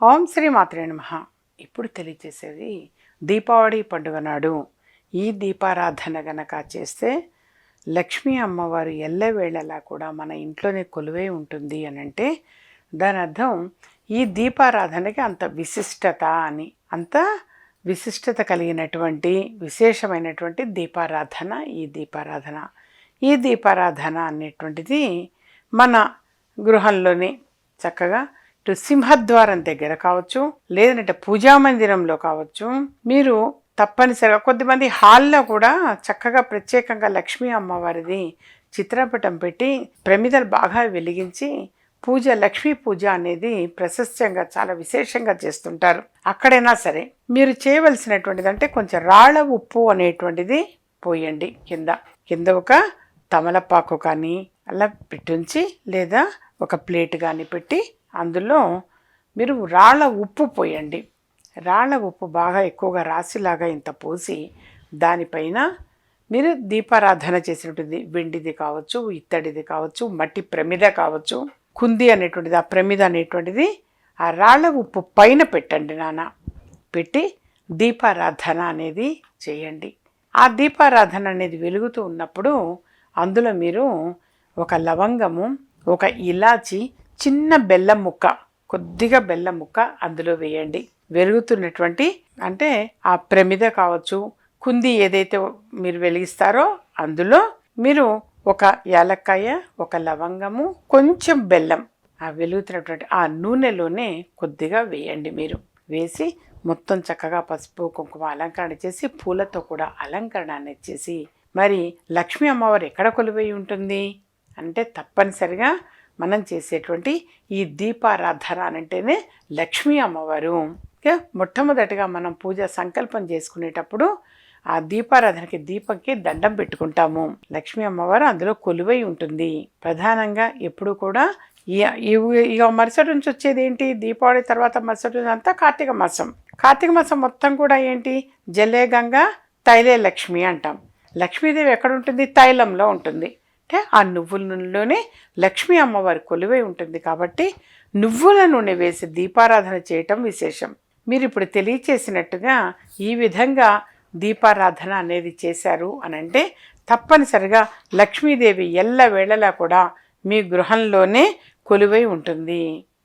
ఓం శ్రీ మాత్రే నమ. ఇప్పుడు తెలియచేసేది దీపావళి పండుగ నాడు ఈ దీపారాధన గనక చేస్తే లక్ష్మీ అమ్మవారు ఎల్లవేళలా కూడా మన ఇంట్లోనే కొలువై ఉంటుంది అని అంటే దాని అర్థం ఈ దీపారాధనకి అంత విశిష్టత అని అంత విశిష్టత కలిగినటువంటి విశేషమైనటువంటి దీపారాధన ఈ దీపారాధన. ఈ దీపారాధన అనేటువంటిది మన గృహంలోనే చక్కగా ఇటు సింహద్వారం దగ్గర కావచ్చు లేదంటే పూజా మందిరంలో కావచ్చు మీరు తప్పనిసరిగా కొద్దిమంది హాల్లో కూడా చక్కగా ప్రత్యేకంగా లక్ష్మీ అమ్మవారిది చిత్రపటం పెట్టి ప్రమిదలు బాగా వెలిగించి పూజ లక్ష్మీ పూజ అనేది ప్రశస్తంగా చాలా విశేషంగా చేస్తుంటారు. అక్కడైనా సరే మీరు చేయవలసినటువంటిది అంటే కొంచెం రాళ్ళ ఉప్పు అనేటువంటిది పోయండి. కింద కింద ఒక తమలపాకు కానీ అలా పెట్టుంచి లేదా ఒక ప్లేట్ కానీ పెట్టి అందులో మీరు రాళ్ళ ఉప్పు పోయండి. రాళ్ళ ఉప్పు బాగా ఎక్కువగా రాసిలాగా ఇంత పోసి దానిపైన మీరు దీపారాధన చేసినటువంటిది వెండిది కావచ్చు ఇత్తడిది కావచ్చు మట్టి ప్రమిద కావచ్చు కుంది అనేటువంటిది ఆ ప్రమిద అనేటువంటిది ఆ రాళ్ళ ఉప్పు పైన పెట్టండి నాన్న. పెట్టి దీపారాధన అనేది చేయండి. ఆ దీపారాధన అనేది వెలుగుతూ ఉన్నప్పుడు అందులో మీరు ఒక లవంగము ఒక ఇలాచి చిన్న బెల్లం ముక్క కొద్దిగా బెల్లం ముక్క అందులో వేయండి. వెలుగుతున్నటువంటి అంటే ఆ ప్రమిద కావచ్చు కుంది ఏదైతే మీరు వెలిగిస్తారో అందులో మీరు ఒక యాలక్కాయ ఒక లవంగము కొంచెం బెల్లం ఆ వెలుగుతున్నటువంటి ఆ నూనెలోనే కొద్దిగా వేయండి మీరు. వేసి మొత్తం చక్కగా పసుపు కుంకుమ అలంకరణ చేసి పూలతో కూడా అలంకరణ అనేది చేసి మరి లక్ష్మీ అమ్మవారు ఎక్కడ కొలువై ఉంటుంది? అంటే తప్పనిసరిగా మనం చేసేటువంటి ఈ దీపారాధన అంటేనే లక్ష్మీ అమ్మవారు. మొట్టమొదటిగా మనం పూజ సంకల్పం చేసుకునేటప్పుడు ఆ దీపారాధనకి దీపంకి దండం పెట్టుకుంటాము. లక్ష్మీ అమ్మవారు అందులో కొలువై ఉంటుంది. ప్రధానంగా ఎప్పుడు కూడా ఇక మరుసటి నుంచి వచ్చేది ఏంటి? దీపావళి తర్వాత మరుసటి నుంచి అంతా కార్తీక మాసం. కార్తీక మాసం మొత్తం కూడా ఏంటి? జలే గంగా తైలే లక్ష్మి అంటాం. లక్ష్మీదేవి ఎక్కడ ఉంటుంది? తైలంలో ఉంటుంది. అంటే ఆ నువ్వుల నూనెలోనే లక్ష్మీ అమ్మవారి కొలువై ఉంటుంది కాబట్టి నువ్వుల నూనె వేసి దీపారాధన చేయటం విశేషం. మీరు ఇప్పుడు తెలియచేసినట్టుగా ఈ విధంగా దీపారాధన అనేది చేశారు అని అంటే తప్పనిసరిగా లక్ష్మీదేవి ఎల్ల వేళలా కూడా మీ గృహంలోనే కొలువై ఉంటుంది.